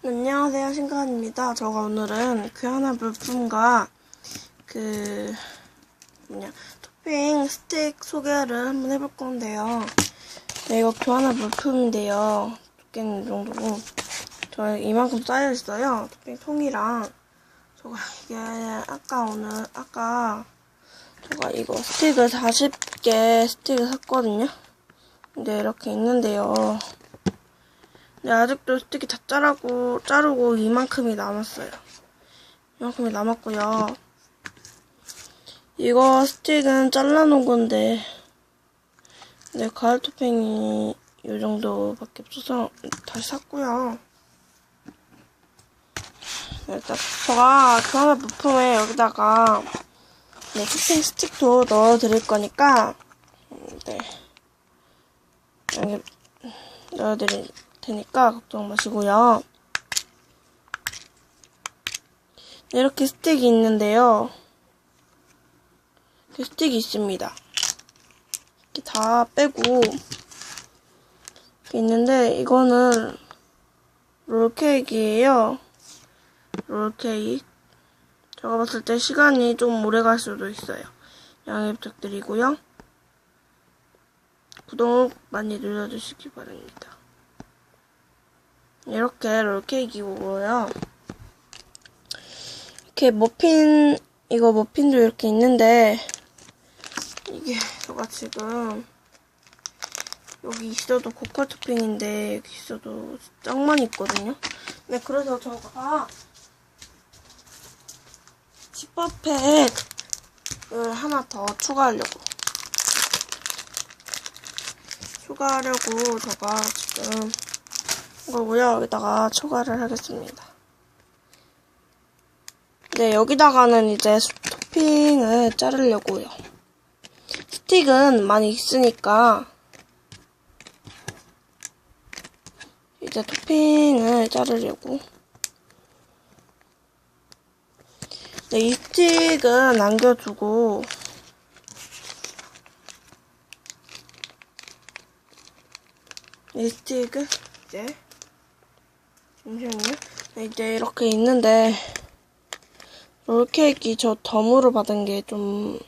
안녕하세요, 신가은입니다. 제가 오늘은 교환한 물품과 그 뭐냐 토핑 스틱 소개를 한번 해볼 건데요. 네, 이거 교환한 물품인데요. 두께는 이 정도고 저 이만큼 쌓여 있어요. 토핑 통이랑 저가 이게 아까 오늘 아까 제가 이거 스틱을 40개 스틱을 샀거든요. 근데 이렇게 있는데요. 네, 아직도 스틱이 다 자르고, 자르고 이만큼이 남았어요. 이만큼이 남았고요. 이거 스틱은 잘라놓은 건데, 네, 가을 토핑이 이 정도밖에 없어서 다시 샀고요. 네, 일단 제가 교환할 부품에 여기다가 네, 토핑 스틱도 넣어드릴 거니까, 음, 네. 여기 넣어드릴 테니까 걱정 마시고요. 네, 이렇게 스틱이 있는데요. 이렇게 스틱이 있습니다. 이렇게 다 빼고 이렇게 있는데 이거는 롤케이크예요. 롤케이크. 제가 봤을 때 시간이 좀 오래 갈 수도 있어요. 양해 부탁드리고요. 구독 많이 눌러주시기 바랍니다. 이렇게 롤케이크이고요. 이렇게 머핀, 이거 머핀도 이렇게 있는데, 이게 제가 지금, 여기 있어도 고퀄 토핑인데, 여기 있어도 짱 많이 있거든요. 네, 그래서 저가, 집밥팩을 하나 더 추가하려고. 추가하려고 제가 지금 거고요. 여기다가 초과를 하겠습니다. 네, 여기다가는 이제 토핑을 자르려고요. 스틱은 많이 있으니까 이제 토핑을 자르려고. 네, 이 스틱은 남겨두고 이 스틱을 이제 잠시만요. 네, 이제 이렇게 있는데 롤케이크 저 덤으로 받은 게 좀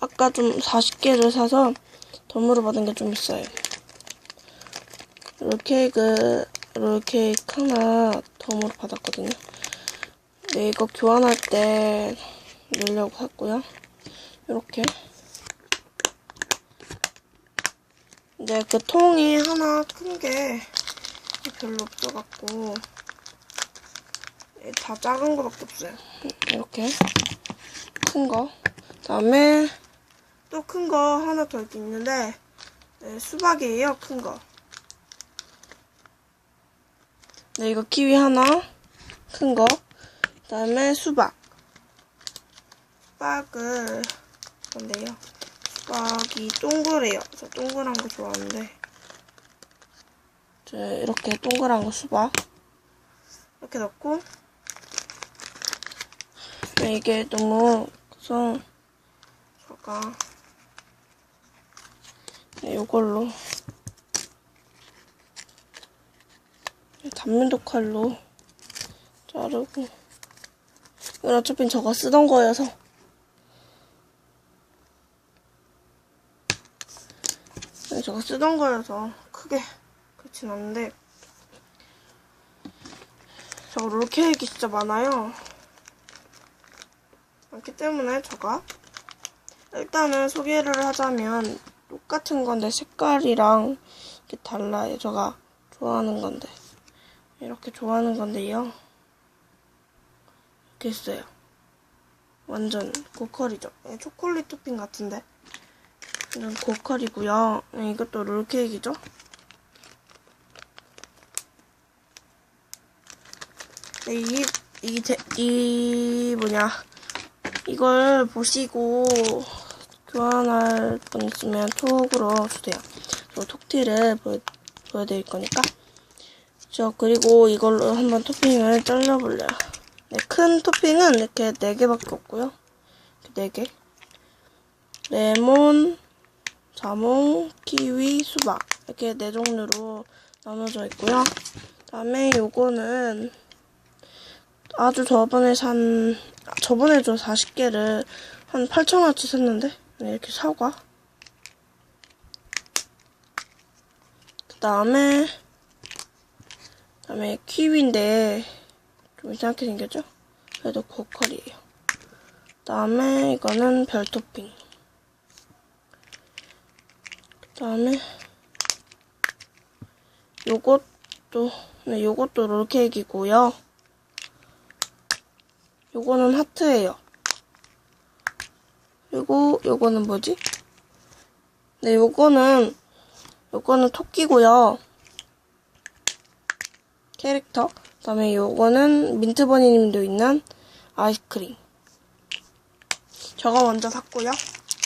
아까 좀 40개를 사서 덤으로 받은 게 좀 있어요. 롤케이크 롤케이크 하나 덤으로 받았거든요. 네, 이거 교환할 때 넣으려고 샀고요. 이렇게 네, 그 통이 하나 큰게 별로 없어갖고 다 작은 거밖에 없어요. 이렇게 큰 거. 그다음에 또 큰 거 하나 더 있는데 네, 수박이에요. 큰 거. 네, 이거 키위 하나 큰 거. 그다음에 수박. 수박을 건데요. 수박이 동그래요. 저 동그란 거 좋아하는데. 이렇게 동그란 거 수박. 이렇게 넣고. 네, 이게 너무 커서 제가 네, 이걸로 단면도 칼로 자르고 이건 어차피 저가 쓰던 거여서 네, 저가 쓰던 거여서 크게 그렇진 않은데 저 롤케이크 진짜 많아요. 많기 때문에 저가 일단은 소개를 하자면 똑같은 건데 색깔이랑 이렇게 달라요. 제가 좋아하는 건데 이렇게 좋아하는 건데요. 이렇게 있어요. 완전 고퀄이죠. 초콜릿 토핑 같은데 완전 고퀄이고요. 네, 이것도 롤케이크죠 이, 이, 대, 이, 뭐냐, 이걸 보시고 교환할 분 있으면 톡으로 주세요. 저 톡티를 보여, 보여드릴 거니까. 저, 그리고 이걸로 한번 토핑을 잘라볼래요. 네, 큰 토핑은 이렇게 4개밖에 없고요. 4개. 레몬, 자몽, 키위, 수박. 이렇게 네 종류로 나눠져 있고요. 그다음에 요거는 아주 저번에 산 저번에 저 40개를 한 8,000원어치 샀는데 네, 이렇게 사과 그 다음에 그 다음에 키위인데 좀 이상하게 생겼죠? 그래도 고퀄이에요. 그 다음에 이거는 별 토핑. 그 다음에 요것도 네, 요것도 롤케이크이고요. 요거는 하트예요. 그리고 요거는 뭐지? 네, 요거는 요거는 토끼고요. 캐릭터. 그다음에 요거는 민트버니님도 있는 아이스크림. 저거 먼저 샀고요.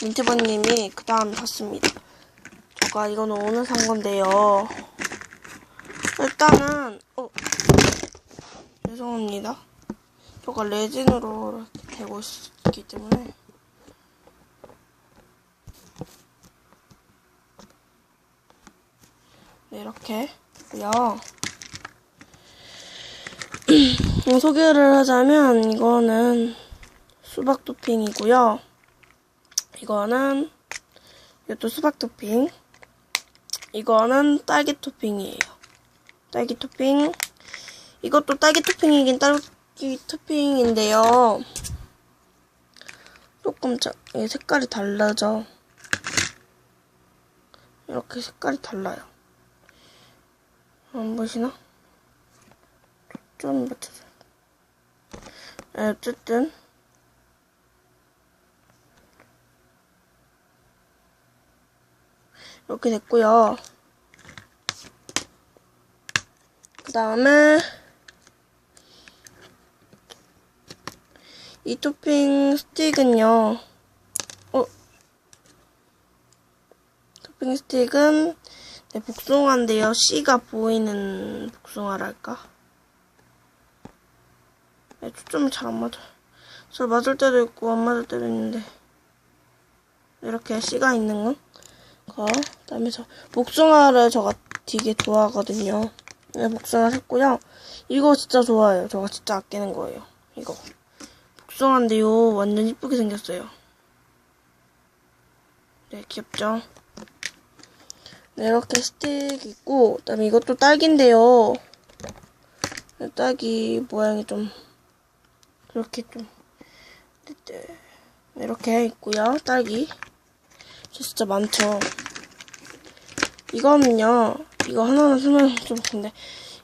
민트버니님이 그 다음에 샀습니다. 저가 이거는 오늘 산 건데요. 일단은 어 죄송합니다. 저가 레진으로 되고 있기 때문에 네, 이렇게 고요. 소개를 하자면 이거는 수박 토핑이고요. 이거는 이것도 수박 토핑. 이거는 딸기 토핑이에요. 딸기 토핑. 이것도 딸기 토핑이긴 딸기 토핑인데요. 조금 자, 이 색깔이 달라져. 이렇게 색깔이 달라요. 안 보시나? 좀 맞춰줘요. 네, 어쨌든. 이렇게 됐고요. 그 다음에 이 토핑 스틱은요. 어? 토핑 스틱은 네, 복숭아인데요. C가 보이는 복숭아랄까? 네, 초점이 잘 안 맞아. 저 맞을 때도 있고 안 맞을 때도 있는데 이렇게 C가 있는 거. 거. 그다음에 저 복숭아를 저가 되게 좋아하거든요. 네, 복숭아 샀고요. 이거 진짜 좋아요. 저가 진짜 아끼는 거예요. 이거. 복숭아인데요. 완전 이쁘게 생겼어요. 네, 귀엽죠? 네, 이렇게 스틱 있고, 그 다음에 이것도 딸기인데요. 네, 딸기 모양이 좀, 그렇게 좀, 네, 이렇게 있고요. 딸기. 진짜 많죠. 이거는요, 이거 하나는 설명 좀 근데,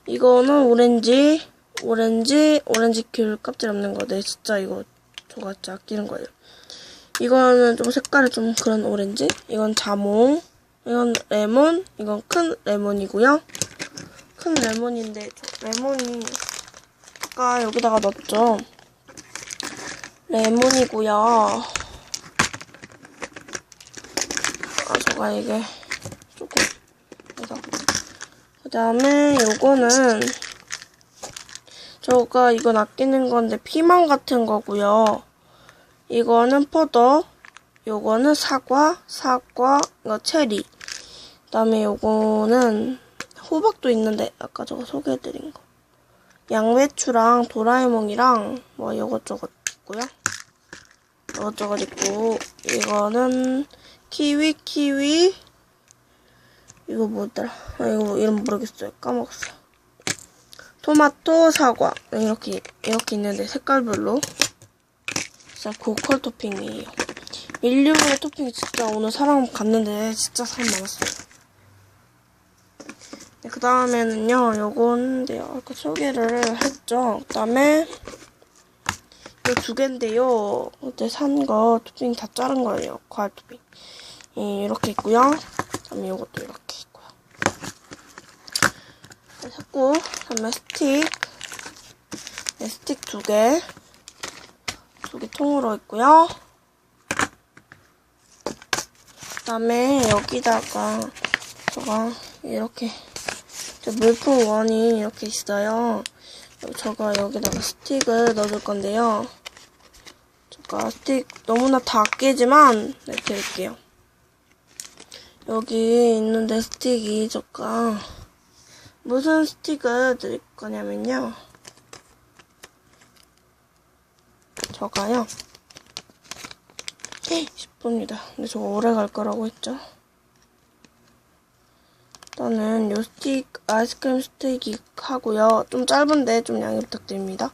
이거는 오렌지, 오렌지, 오렌지 귤 껍질 없는 거. 네, 진짜 이거 저가 진짜 아끼는 거예요. 이거는 좀 색깔이 좀 그런 오렌지. 이건 자몽. 이건 레몬. 이건 큰 레몬이고요. 큰 레몬인데 레몬이 아까 여기다가 넣었죠. 레몬이고요. 아 저가 이게 조금 그래서 그 다음에 요거는 저가 이건 아끼는 건데 피망 같은 거고요. 이거는 포도, 요거는 사과, 사과, 이거 체리. 그다음에 요거는 호박도 있는데 아까 저거 소개해드린 거. 양배추랑 도라에몽이랑 뭐 이것저것 있고요. 이것저것 있고 이거는 키위 키위 이거 뭐더라? 아, 이거 이름 모르겠어요. 까먹었어요. 토마토, 사과 이렇게 이렇게 있는데 색깔별로 진짜 고퀄 토핑이에요. 밀류의 토핑 진짜 오늘 사람 갔는데 진짜 사람 많았어요. 네, 그 다음에는요, 요건데요. 아까 소개를 했죠. 그 다음에 이두 개인데요. 그때 산거 토핑 다 자른 거예요. 과일 토핑. 예, 이렇게 있고요. 그 다음에 요것도 이렇게 있고요. 네, 샀고, 그 다음에 스틱. 네, 스틱 두 개. 두 개 통으로 있고요. 그 다음에 여기다가 제가 이렇게 저 물품 원이 이렇게 있어요. 제가 여기다가 스틱을 넣어줄 건데요. 제가 스틱 너무나 다 아끼지만 네, 드릴게요. 여기 있는데 스틱이 제가 무슨 스틱을 드릴 거냐면요. 저가요. 10분입니다. 근데 저거 오래 갈 거라고 했죠. 일단은 요 스틱, 아이스크림 스틱이 하고요. 좀 짧은데 좀 양해 부탁드립니다.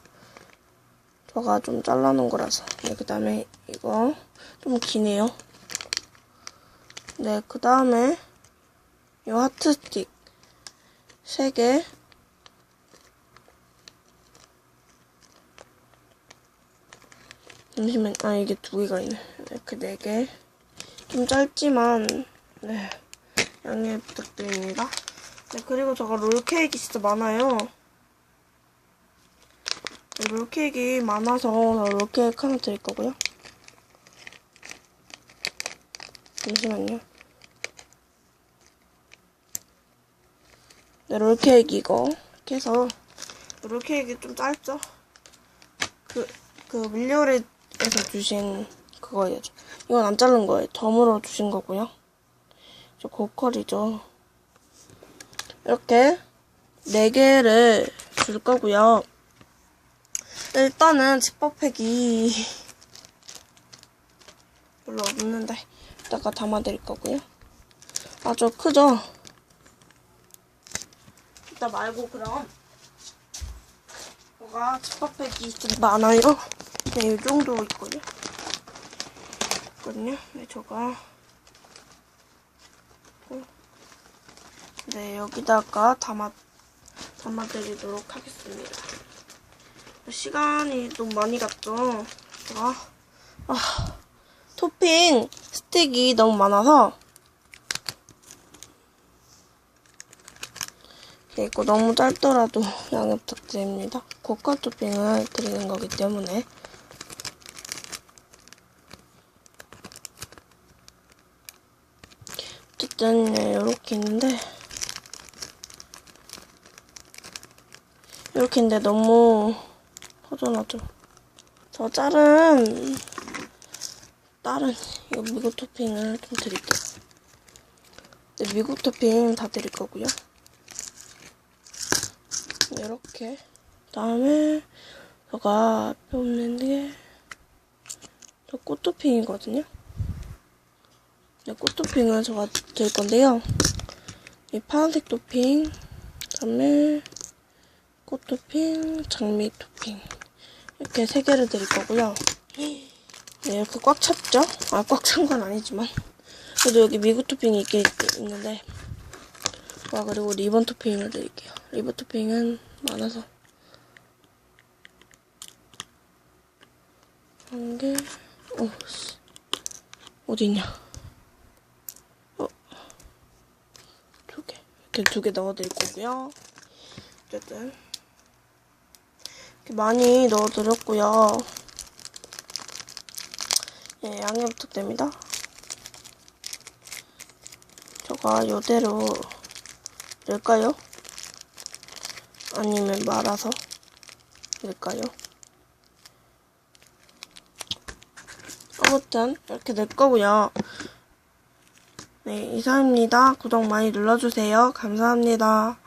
저가 좀 잘라놓은 거라서. 네, 그 다음에 이거 좀 기네요. 네, 그 다음에 요 하트 스틱 3개. 잠시만, 아, 이게 두 개가 있네. 이렇게 네 개. 좀 짧지만, 네. 양해 부탁드립니다. 네, 그리고 저가 롤케이크 진짜 많아요. 네, 롤케이크 많아서 롤케이크 하나 드릴 거고요. 잠시만요. 네, 롤케이크 이거 이렇게 해서 롤케이크 좀 짧죠? 그, 그 밀요리에서 주신 그거예요. 이건 안 자른 거예요. 덤으로 주신 거고요. 저 고퀄이죠. 이렇게 네 개를 줄 거고요. 일단은 지퍼팩이 별로 없는데 이따가 담아드릴 거고요. 아주 크죠? 이따 말고 그럼 뭐가 지퍼팩이 좀 많아요. 네, 이 정도 있거든요. 있거든요. 네, 저가 네, 여기다가 담아, 담아드리도록 하겠습니다. 시간이 너무 많이 갔죠? 제가, 아, 토핑 스틱이 너무 많아서, 그리고 너무 짧더라도 양해 부탁드립니다. 고가 토핑을 드리는 거기 때문에. 어쨌든, 네, 이렇게 있는데, 이렇게 있는데 너무 허전하죠. 저 자른 다른 이거 미국 토핑을 좀 드릴게요. 네, 미국 토핑 다 드릴 거고요. 이렇게 그다음에 제가 앞에 없는 게저 꽃토핑이거든요. 네, 꽃토핑을 제가 드릴 건데요. 이 파란색 토핑, 그다음에 꽃 토핑, 장미 토핑 이렇게 세 개를 드릴 거고요. 네, 이렇게 꽉 찼죠? 아, 꽉 찬 건 아니지만 그래도 여기 미국 토핑이 있게 있는데 와 그리고 리본 토핑을 드릴게요. 리본 토핑은 많아서 오, 씨. 어디 있냐? 어, 두 개. 이렇게 두 개 넣어드릴 거고요. 어쨌든 이렇게 많이 넣어드렸고요. 예, 양해 부탁드립니다. 저가 요대로 넣을까요? 아니면 말아서 넣을까요? 아무튼 이렇게 넣을 거고요. 네, 이상입니다. 구독 많이 눌러주세요. 감사합니다.